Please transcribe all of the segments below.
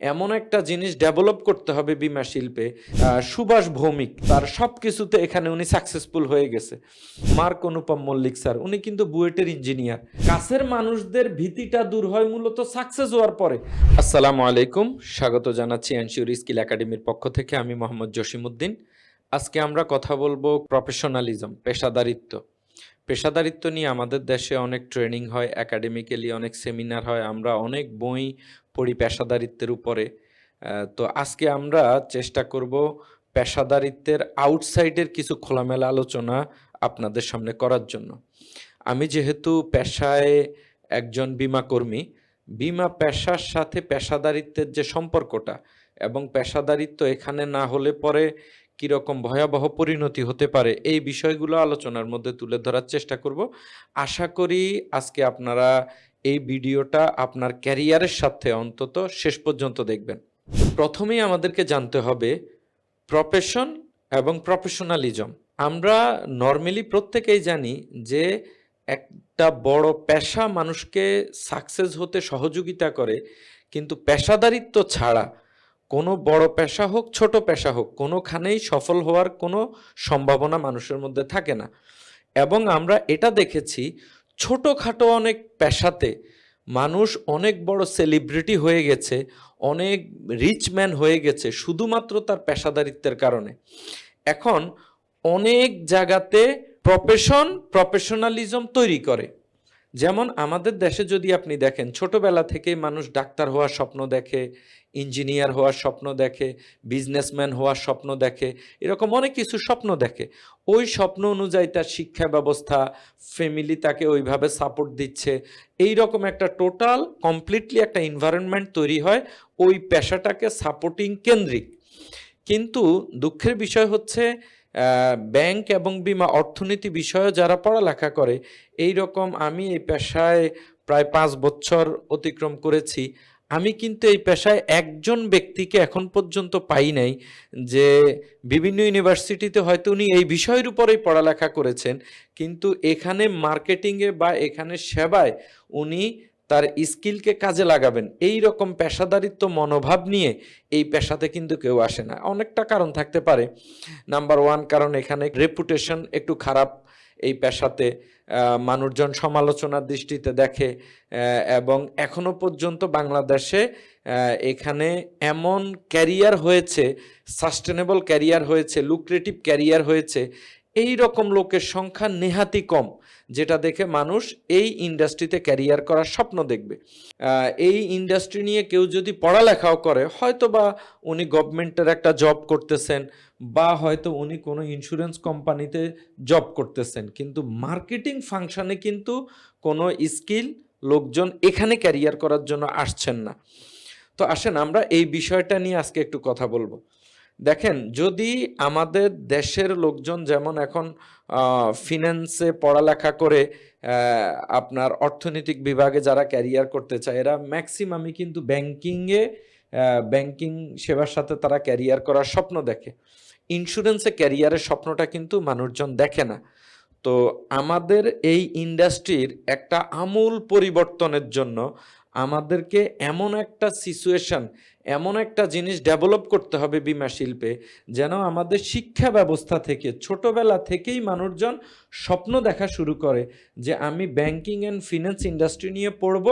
এমন একটা জিনিস ডেভেলপ করতে হবে বিমা শিল্পে সুভাষ ভৌমিক, তার সব কিছুতে এখানে উনি সাকসেসফুল হয়ে গেছে। মার্ক অনুপম মল্লিক স্যার, উনি কিন্তু বুয়েটের ইঞ্জিনিয়ার কাছের মানুষদের ভীতিটা দূর হয় মূলত সাকসেস হওয়ার পরে। আসসালামু আলাইকুম, স্বাগত জানাচ্ছি এনশিওর স্কিল একাডেমির পক্ষ থেকে, আমি মোহাম্মদ জসিমউদ্দিন। আজকে আমরা কথা বলব প্রফেশনালিজম পেশাদারিত্ব। পেশাদারিত্ব নিয়ে আমাদের দেশে অনেক ট্রেনিং হয় একাডেমিক্যালি অনেক সেমিনার হয়, আমরা অনেক বই পড়ি পেশাদারিত্বের উপরে। তো আজকে আমরা চেষ্টা করব পেশাদারিত্বের আউটসাইডের কিছু খোলামেলা আলোচনা আপনাদের সামনে করার জন্য। আমি যেহেতু পেশায় একজন বিমা কর্মী, বিমা পেশার সাথে পেশাদারিত্বের যে সম্পর্কটা এবং পেশাদারিত্ব এখানে না হলে পরে কীরকম ভয়াবহ পরিণতি হতে পারে, এই বিষয়গুলো আলোচনার মধ্যে তুলে ধরার চেষ্টা করব। আশা করি আজকে আপনারা এই ভিডিওটা আপনার ক্যারিয়ারের সাথে অন্তত শেষ পর্যন্ত দেখবেন। প্রথমেই আমাদেরকে জানতে হবে প্রফেশন এবং প্রফেশনালিজম আমরা নর্মালি প্রত্যেকেই জানি যে একটা বড় পেশা মানুষকে সাকসেস হতে সহযোগিতা করে, কিন্তু পেশাদারিত্ব ছাড়া কোনো বড় পেশা হোক, ছোট পেশা হোক, কোনোখানেই সফল হওয়ার কোনো সম্ভাবনা মানুষের মধ্যে থাকে না। এবং আমরা এটা দেখেছি ছোটোখাটো অনেক পেশাতে মানুষ অনেক বড় সেলিব্রিটি হয়ে গেছে, অনেক রিচ ম্যান হয়ে গেছে শুধুমাত্র তার পেশাদারিত্বের কারণে। এখন অনেক জায়গাতে প্রফেশন প্রফেশনালিজম তৈরি করে। যেমন আমাদের দেশে যদি আপনি দেখেন, ছোটবেলা থেকেই মানুষ ডাক্তার হওয়ার স্বপ্ন দেখে, ইঞ্জিনিয়ার হওয়ার স্বপ্ন দেখে, বিজনেসম্যান হওয়ার স্বপ্ন দেখে, এরকম অনেক কিছু স্বপ্ন দেখে। ওই স্বপ্ন অনুযায়ী তার শিক্ষা ব্যবস্থা ফ্যামিলি তাকে ওইভাবে সাপোর্ট দিচ্ছে। এই রকম একটা টোটাল কমপ্লিটলি একটা এনভায়রনমেন্ট তৈরি হয়, ওই পেশাটাকে সাপোর্টিং কেন্দ্রিক। কিন্তু দুঃখের বিষয় হচ্ছে ব্যাংক এবং বিমা অর্থনীতি বিষয়ে যারা পড়ালেখা করে এই রকম আমি এই পেশায় প্রায় পাঁচ বছর অতিক্রম করেছি। আমি কিন্তু এই পেশায় একজন ব্যক্তিকে এখন পর্যন্ত পাই নাই যে বিভিন্ন ইউনিভার্সিটিতে হয়তো উনি এই বিষয়ের উপরেই পড়ালেখা করেছেন, কিন্তু এখানে মার্কেটিংয়ে বা এখানে সেবায় উনি তার স্কিলকে কাজে লাগাবেন। এই রকম পেশাদারিত্ব, মনোভাব নিয়ে এই পেশাতে কিন্তু কেউ আসে না। অনেকটা কারণ থাকতে পারে। নাম্বার ওয়ান কারণ এখানে রেপুটেশন একটু খারাপ এই পেশাতে মানুষজন সমালোচনার দৃষ্টিতে দেখে এবং এখনও পর্যন্ত বাংলাদেশে এখানে এমন ক্যারিয়ার হয়েছে সাস্টেনেবল ক্যারিয়ার হয়েছে লুক্রেটিভ ক্যারিয়ার হয়েছে এই রকম লোকের সংখ্যা নেহাতি কম, যেটা দেখে মানুষ এই ইন্ডাস্ট্রিতে ক্যারিয়ার করার স্বপ্ন দেখবে। এই ইন্ডাস্ট্রি নিয়ে কেউ যদি পড়ালেখাও করে হয়তো বা উনি গভর্নমেন্টের একটা জব করতেছেন, বা হয়তো উনি কোনো ইন্স্যুরেন্স কোম্পানিতে জব করতেছেন, কিন্তু মার্কেটিং ফাংশনে কিন্তু কোনো স্কিল লোকজন এখানে ক্যারিয়ার করার জন্য আসছেন না। তো আসেন, আমরা এই বিষয়টা নিয়ে আজকে একটু কথা বলব। দেখেন, যদি আমাদের দেশের লোকজন যেমন এখন ফিন্যান্সে পড়ালেখা করে আপনার অর্থনৈতিক বিভাগে যারা ক্যারিয়ার করতে চায়, এরা ম্যাক্সিমামই কিন্তু ব্যাংকিংয়ে ব্যাংকিং সেবার সাথে তারা ক্যারিয়ার করার স্বপ্ন দেখে। ইন্স্যুরেন্সে ক্যারিয়ারের স্বপ্নটা কিন্তু মানুষজন দেখে না। তো আমাদের এই ইন্ডাস্ট্রির একটা আমূল পরিবর্তনের জন্য আমাদেরকে এমন একটা সিচুয়েশন এমন একটা জিনিস ডেভেলপ করতে হবে বিমা শিল্পে যেন আমাদের শিক্ষা ব্যবস্থা থেকে, ছোটবেলা থেকেই মানুষজন স্বপ্ন দেখা শুরু করে যে আমি ব্যাংকিং অ্যান্ড ফিনান্স ইন্ডাস্ট্রি নিয়ে পড়ব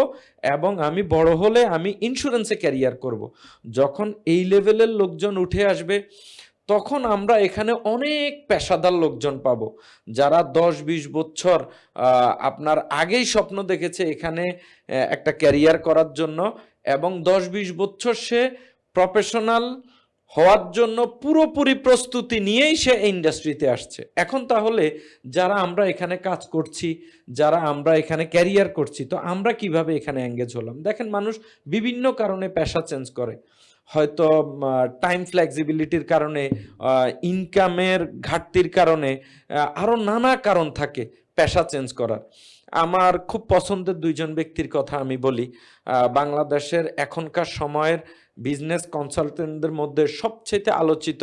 এবং আমি বড় হলে আমি ইন্স্যুরেন্সে ক্যারিয়ার করব। যখন এই লেভেলের লোকজন উঠে আসবে, তখন আমরা এখানে অনেক পেশাদার লোকজন পাব যারা দশ, বিশ বছর আপনার আগেই স্বপ্ন দেখেছে এখানে একটা ক্যারিয়ার করার জন্য এবং দশ বিশ বছর সে প্রফেশনাল হওয়ার জন্য পুরোপুরি প্রস্তুতি নিয়েই সে ইন্ডাস্ট্রিতে আসছে। এখন তাহলে যারা আমরা এখানে কাজ করছি, যারা আমরা এখানে ক্যারিয়ার করছি, তো আমরা কীভাবে এখানে এঙ্গেজ হলাম? দেখেন মানুষ বিভিন্ন কারণে পেশা চেঞ্জ করে। হয়তো টাইম ফ্লেক্সিবিলিটির কারণে ইনকামের ঘাটতির কারণে আরও নানা কারণ থাকে পেশা চেঞ্জ করার। আমার খুব পছন্দের দুইজন ব্যক্তির কথা আমি বলি। বাংলাদেশের এখনকার সময়ের বিজনেস কনসালটেন্টদের মধ্যে সবচেয়ে আলোচিত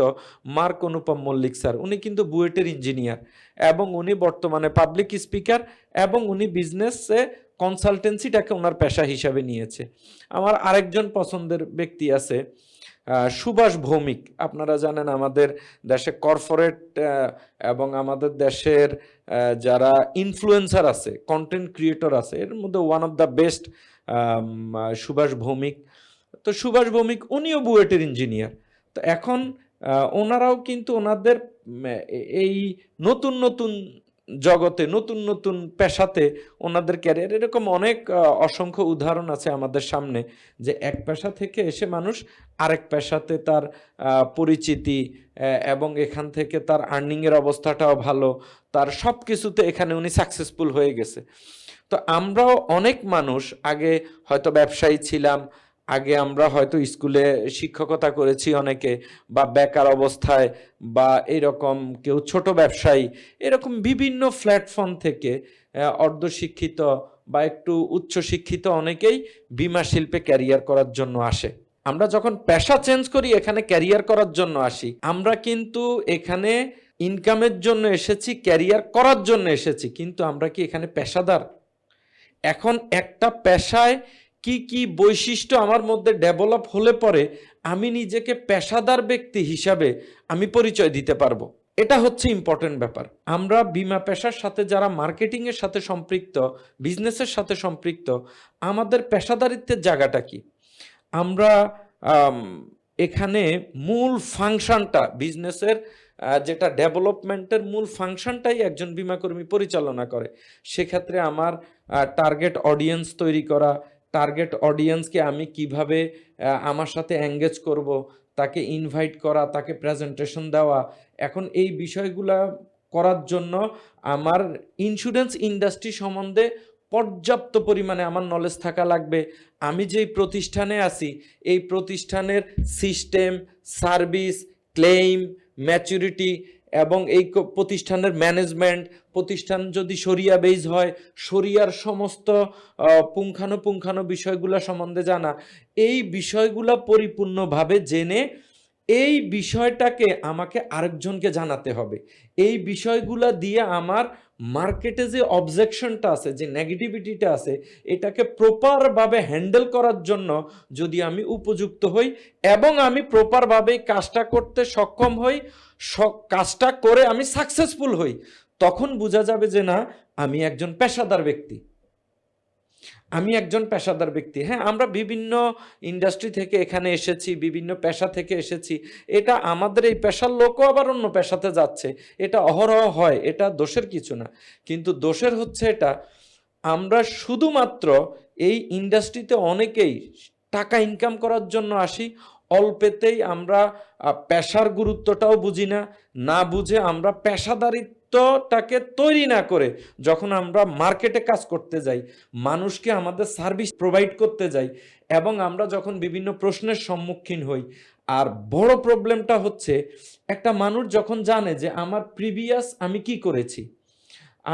মার্ক অনুপম মল্লিক স্যার। উনি কিন্তু বুয়েটের ইঞ্জিনিয়ার এবং উনি বর্তমানে পাবলিক স্পিকার এবং উনি বিজনেসে কনসালটেন্সিটাকে ওনার পেশা হিসাবে নিয়েছে। আমার আরেকজন পছন্দের ব্যক্তি আছে সুভাষ ভৌমিক, আপনারা জানেন আমাদের দেশে কর্পোরেট এবং আমাদের দেশের যারা ইনফ্লুয়েন্সার আছে কন্টেন্ট ক্রিয়েটর আছে, এর মধ্যে one of the best Subhash Bhowmik. তো সুভাষ ভৌমিক, উনিও বুয়েটের ইঞ্জিনিয়ার তো এখন ওনারাও কিন্তু ওনাদের এই নতুন নতুন জগতে, নতুন নতুন পেশাতে ওনাদের ক্যারিয়ার এরকম অনেক অসংখ্য উদাহরণ আছে আমাদের সামনে যে এক পেশা থেকে এসে মানুষ আরেক পেশাতে তার পরিচিতি এবং এখান থেকে তার আর্নিংয়ের অবস্থাটাও ভালো, তার সব কিছুতে এখানে উনি সাকসেসফুল হয়ে গেছে। তো আমরাও অনেক মানুষ আগে হয়তো ব্যবসায়ী ছিলাম আগে আমরা হয়তো স্কুলে শিক্ষকতা করেছি অনেকে, বা বেকার অবস্থায়, বা এরকম কেউ ছোট ব্যবসায়ী, এরকম বিভিন্ন প্ল্যাটফর্ম থেকে অর্ধশিক্ষিত বা একটু উচ্চশিক্ষিত অনেকেই বিমা শিল্পে ক্যারিয়ার করার জন্য আসে। আমরা যখন পেশা চেঞ্জ করি, এখানে ক্যারিয়ার করার জন্য আসি। আমরা কিন্তু এখানে ইনকামের জন্য এসেছি ক্যারিয়ার করার জন্য এসেছি, কিন্তু আমরা কি এখানে পেশাদার? এখন একটা পেশায় কি কি বৈশিষ্ট্য আমার মধ্যে ডেভেলপ হলে পরে আমি নিজেকে পেশাদার ব্যক্তি হিসাবে আমি পরিচয় দিতে পারব। এটা হচ্ছে ইম্পর্টেন্ট ব্যাপার। আমরা বিমা পেশার সাথে যারা মার্কেটিংয়ের সাথে সম্পৃক্ত বিজনেসের সাথে সম্পৃক্ত, আমাদের পেশাদারিত্বের জায়গাটা কি? আমরা এখানে মূল ফাংশনটা বিজনেসের যেটা ডেভেলপমেন্টের মূল ফাংশনটাই একজন বিমাকর্মী পরিচালনা করে। সেক্ষেত্রে আমার টার্গেট অডিয়েন্স তৈরি করা টার্গেট অডিয়েন্সকে আমি কীভাবে আমার সাথে এঙ্গেজ করব, তাকে ইনভাইট করা, তাকে প্রেজেন্টেশন দেওয়া, এখন এই বিষয়গুলা করার জন্য আমার ইন্স্যুরেন্স ইন্ডাস্ট্রি সম্বন্ধে পর্যাপ্ত পরিমাণে আমার নলেজ থাকা লাগবে। আমি যেই প্রতিষ্ঠানে আছি, এই প্রতিষ্ঠানের সিস্টেম সার্ভিস ক্লেইম ম্যাচুরিটি এবং এই প্রতিষ্ঠানের ম্যানেজমেন্ট প্রতিষ্ঠান যদি সরিয়া বেজ হয় সরিয়ার সমস্ত পুঙ্খানুপুঙ্খানু বিষয়গুলো সম্বন্ধে জানা। এই বিষয়গুলো পরিপূর্ণভাবে জেনে এই বিষয়টাকে আমাকে আরেকজনকে জানাতে হবে। এই বিষয়গুলো দিয়ে আমার মার্কেটে যে অবজেকশনটা আছে, যে নেগেটিভিটিটা আছে, এটাকে প্রপারভাবে হ্যান্ডেল করার জন্য যদি আমি উপযুক্ত হই এবং আমি প্রপারভাবে কাজটা করতে সক্ষম হই কাজটা করে আমি সাকসেসফুল হই, তখন বোঝা যাবে যে না, আমি একজন পেশাদার ব্যক্তি। আমি একজন পেশাদার ব্যক্তি হ্যাঁ? আমরা বিভিন্ন ইন্ডাস্ট্রি থেকে এখানে এসেছি, বিভিন্ন পেশা থেকে এসেছি। এটা আমাদের এই পেশার লোকও আবার অন্য পেশাতে যাচ্ছে। এটা অহরহ হয়, এটা দোষের কিছু না। কিন্তু দোষের হচ্ছে এটা, আমরা শুধুমাত্র এই ইন্ডাস্ট্রিতে অনেকেই টাকা ইনকাম করার জন্য আসি অল্পেতেই আমরা পেশার গুরুত্বটাও বুঝি না। না বুঝে আমরা পেশাদারিত্বটাকে তৈরি না করে যখন আমরা মার্কেটে কাজ করতে যাই, মানুষকে আমাদের সার্ভিস প্রোভাইড করতে যাই এবং আমরা যখন বিভিন্ন প্রশ্নের সম্মুখীন হই, আর বড় প্রবলেমটা হচ্ছে একটা মানুষ যখন জানে যে, আমার প্রিভিয়াস আমি কি করেছি?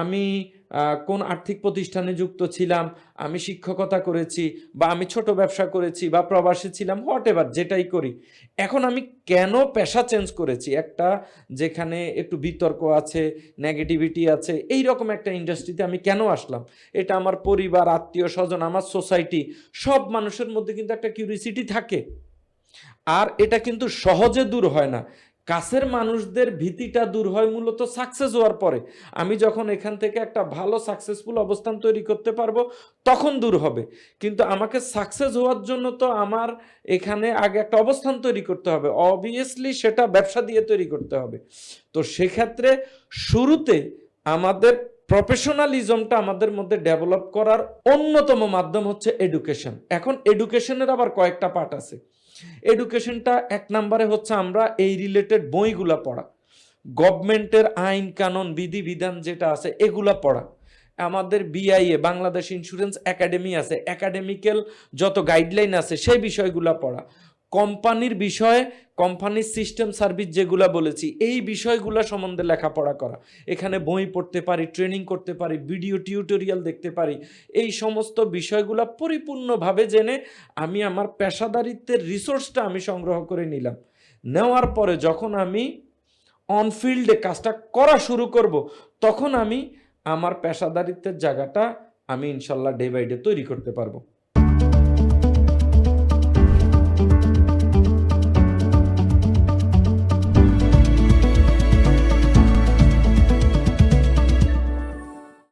আমি কোন আর্থিক প্রতিষ্ঠানে যুক্ত ছিলাম, আমি শিক্ষকতা করেছি বা আমি ছোট ব্যবসা করেছি বা প্রবাসী ছিলাম হোয়াট এভার যেটাই করি। এখন আমি কেন পেশা চেঞ্জ করেছি? একটা যেখানে একটু বিতর্ক আছে নেগেটিভিটি আছে এই রকম একটা ইন্ডাস্ট্রিতে আমি কেন আসলাম? এটা আমার পরিবার, আত্মীয় স্বজন, আমার সোসাইটি সব মানুষের মধ্যে কিন্তু একটা কিউরিসিটি থাকে। আর এটা কিন্তু সহজে দূর হয় না। কাছের মানুষদের ভীতিটা দূর হয় মূলত সাকসেস হওয়ার পরে। আমি যখন এখান থেকে একটা ভালো সাকসেসফুল অবস্থান তৈরি করতে পারব, তখন দূর হবে। কিন্তু আমাকে সাকসেস হওয়ার জন্য তো আমার এখানে আগে একটা অবস্থান তৈরি করতে হবে। অবভিয়াসলি সেটা ব্যবসা দিয়ে তৈরি করতে হবে। তো সেক্ষেত্রে শুরুতে আমাদের প্রফেশনালিজমটা আমাদের মধ্যে ডেভেলপ করার অন্যতম মাধ্যম হচ্ছে এডুকেশন এখন এডুকেশনের আবার কয়েকটা পার্ট আছে। এডুকেশনটা এক নম্বরে হচ্ছে আমরা এই রিলেটেড বইগুলা পড়া। গভর্নমেন্টের আইন কানুন বিধি বিধান যেটা আছে, এগুলা পড়া। আমাদের বিআইএ বাংলাদেশ ইন্স্যুরেন্স একাডেমি আছে। একাডেমিক্যাল যত গাইডলাইন আছে, সেই বিষয়গুলা পড়া। কোম্পানির বিষয়ে, কোম্পানির সিস্টেম সার্ভিস যেগুলো বলেছি, এই বিষয়গুলো সম্বন্ধে লেখাপড়া করা। এখানে বই পড়তে পারি ট্রেনিং করতে পারি ভিডিও টিউটোরিয়াল দেখতে পারি। এই সমস্ত বিষয়গুলো পরিপূর্ণভাবে জেনে আমি আমার পেশাদারিত্বের রিসোর্সটা আমি সংগ্রহ করে নিলাম। নেওয়ার পরে যখন আমি অনফিল্ডে কাজটা করা শুরু করব, তখন আমি আমার পেশাদারিত্বের জায়গাটা আমি ইনশাল্লাহ ডে বাই ডে তৈরি করতে পারব।